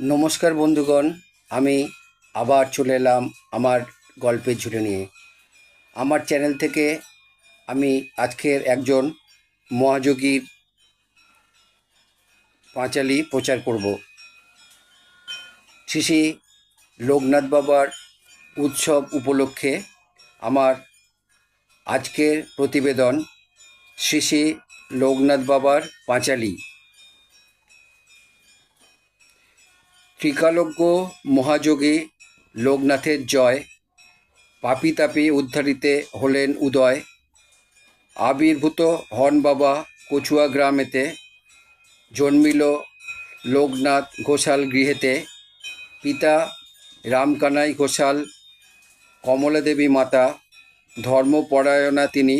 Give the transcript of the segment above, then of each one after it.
নমস্কার বন্ধুগণ, আমি আবার চলে এলাম আমার গল্পের ঝুলে নিয়ে। আমার চ্যানেল থেকে আমি আজকের একজন মহাযোগীর পাঁচালি প্রচার করব। শ্রী লোকনাথ বাবার উৎসব উপলক্ষে আমার আজকের প্রতিবেদন শ্রী শ্রী লোকনাথ বাবার পাঁচালি। ত্রিকালজ্ঞ মহাযোগী লোকনাথের জয়, পাপি তাপি উদ্ধারিতে হলেন উদয়। আবির্ভূত হন বাবা কচুয়া গ্রামেতে, জন্মিল লোকনাথ ঘোষাল গৃহেতে। পিতা রামকানাই ঘোষাল, কমলাদেবী মাতা, ধর্মপরায়ণা তিনি,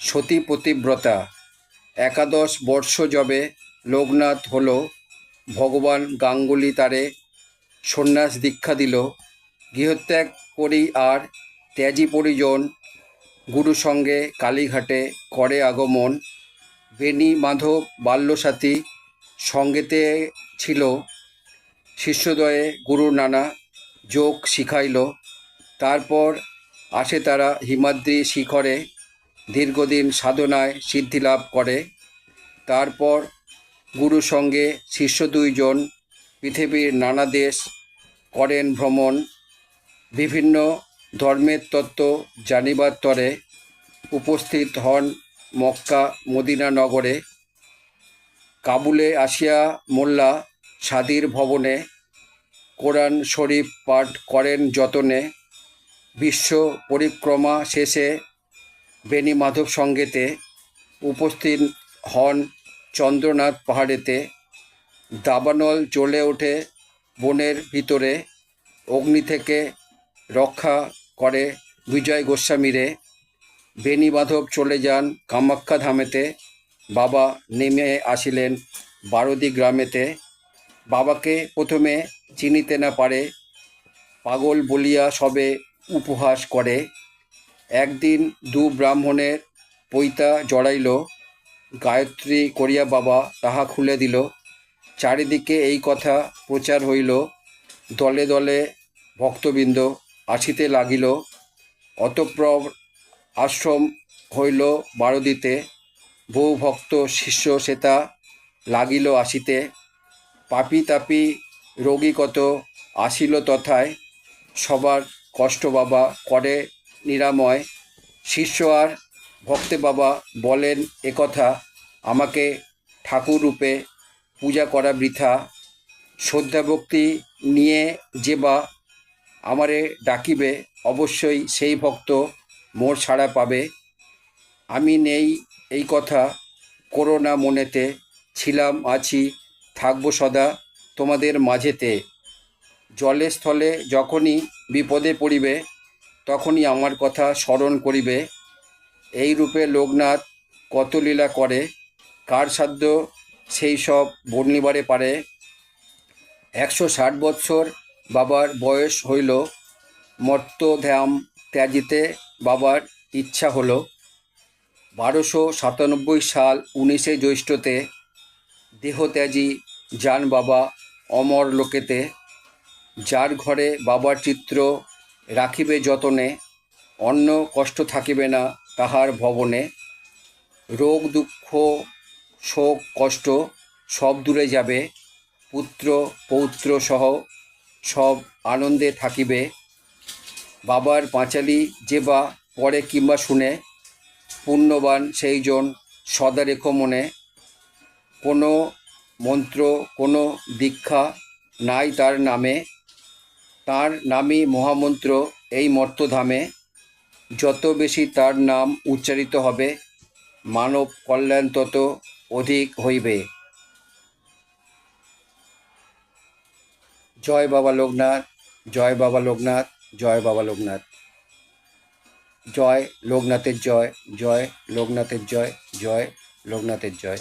সতী পতিব্রতা। একাদশ বর্ষ যবে লোকনাথ হল ভগবান গাঙ্গুলি তারে সন্ন্যাস দীক্ষা দিল। গৃহত্যাগ করি আর ত্যাজি পরিজন গুরু সঙ্গে কালীঘাটে করে আগমন। বেণী, মাধব, বাল্যসাথী সঙ্গেতে ছিল। শিষ্যদয়ে গুরু নানা যোগ শিখাইল। তারপর আসে তারা হিমাদ্রি শিখরে, দীর্ঘদিন সাধনায় সিদ্ধিলাভ করে। তারপর গুরু সঙ্গে শিষ্য দুইজন পৃথিবীর নানা দেশ করেন ভ্রমণ, বিভিন্ন ধর্মের তত্ত্ব জানিবার তরে উপস্থিত হন মক্কা মদিনা নগরে। কাবুলে আসিয়া মোল্লা সাদির ভবনে কোরআন শরীফ পাঠ করেন যতনে। বিশ্ব পরিক্রমা শেষে বেণী মাধব সঙ্গেতে উপস্থিত হন চন্দ্রনাথ পাহাড়েতে। দাবানল জ্বলে ওঠে বনের ভিতরে, অগ্নি থেকে রক্ষা করে বিজয় গোস্বামীরে। বেণী মাধব চলে যান কামাখ্যা ধামেতে। বাবা নেমে আসিলেন বারদি গ্রামেতে। বাবাকে প্রথমে চিনিতে না পারে, পাগল বলিয়া সবে উপহাস করে। একদিন দু ব্রাহ্মণের পৈতা জড়াইল, গায়ত্রী করিয়া বাবা তাহা খুলে দিল। চারিদিকে এই কথা প্রচার হইল, দলে দলে ভক্তবৃন্দ আসিতে লাগিল অতঃপ্রব আশ্রম হইল বারদিতে, বহু ভক্ত শিষ্য সেতা লাগিল আসিতে, পাপি তাপি রোগী কত আসিল তথায়, সবার কষ্ট বাবা করে নিরাময়, শিষ্য আর ভক্তে বাবা বলেন একথা আমাকে ঠাকুর রূপে পূজা করা বৃথা, শ্রদ্ধা ভক্তি নিয়ে যে বা আমারে ডাকিবে, অবশ্যই সেই ভক্ত মোর ছাড়া পাবে। আমি নেই এই কথা, করো না মনেতে, ছিলাম আছি, থাকব সদা তোমাদের মাঝেতে। জলে স্থলে যখনই বিপদে পড়িবে, তখনই আমার কথা স্মরণ করিবে। এই রূপে লোকনাথ কত লীলা করে, কার সাধ্য সেই সব বর্ণিবারে পারে। একশো ষাট বৎসর বাবার বয়স হইল। মর্তধাম ত্যাজিতে বাবার ইচ্ছা হলো। বারোশো সাতানব্বই সাল উনিশে জ্যৈষ্ঠতে দেহত্যাজি যান বাবা অমর লোকেতে। যার ঘরে বাবার চিত্র রাখিবে যতনে, অন্য কষ্ট থাকিবে না তাহার ভবনে। রোগ দুঃখ শোক, কষ্ট সব দূরে যাবে। পুত্র, পৌত্র সহ সব আনন্দে থাকিবে। বাবার পাঁচালি যে বা পড়ে কিংবা শুনে, পুণ্যবান সেইজন সদা রেখো মনে। কোনো মন্ত্র, কোনো দীক্ষা নাই তার নামে। তার নামই মহামন্ত্র এই মর্তধামে। যত বেশি তার নাম উচ্চারিত হবে, মানব কল্যাণ তত অধিক হইবে। জয় বাবা লোকনাথ, জয় বাবা লোকনাথ, জয় বাবা লোকনাথ। জয় লোকনাথের জয় জয় লোকনাথের জয় জয় লোকনাথের জয়।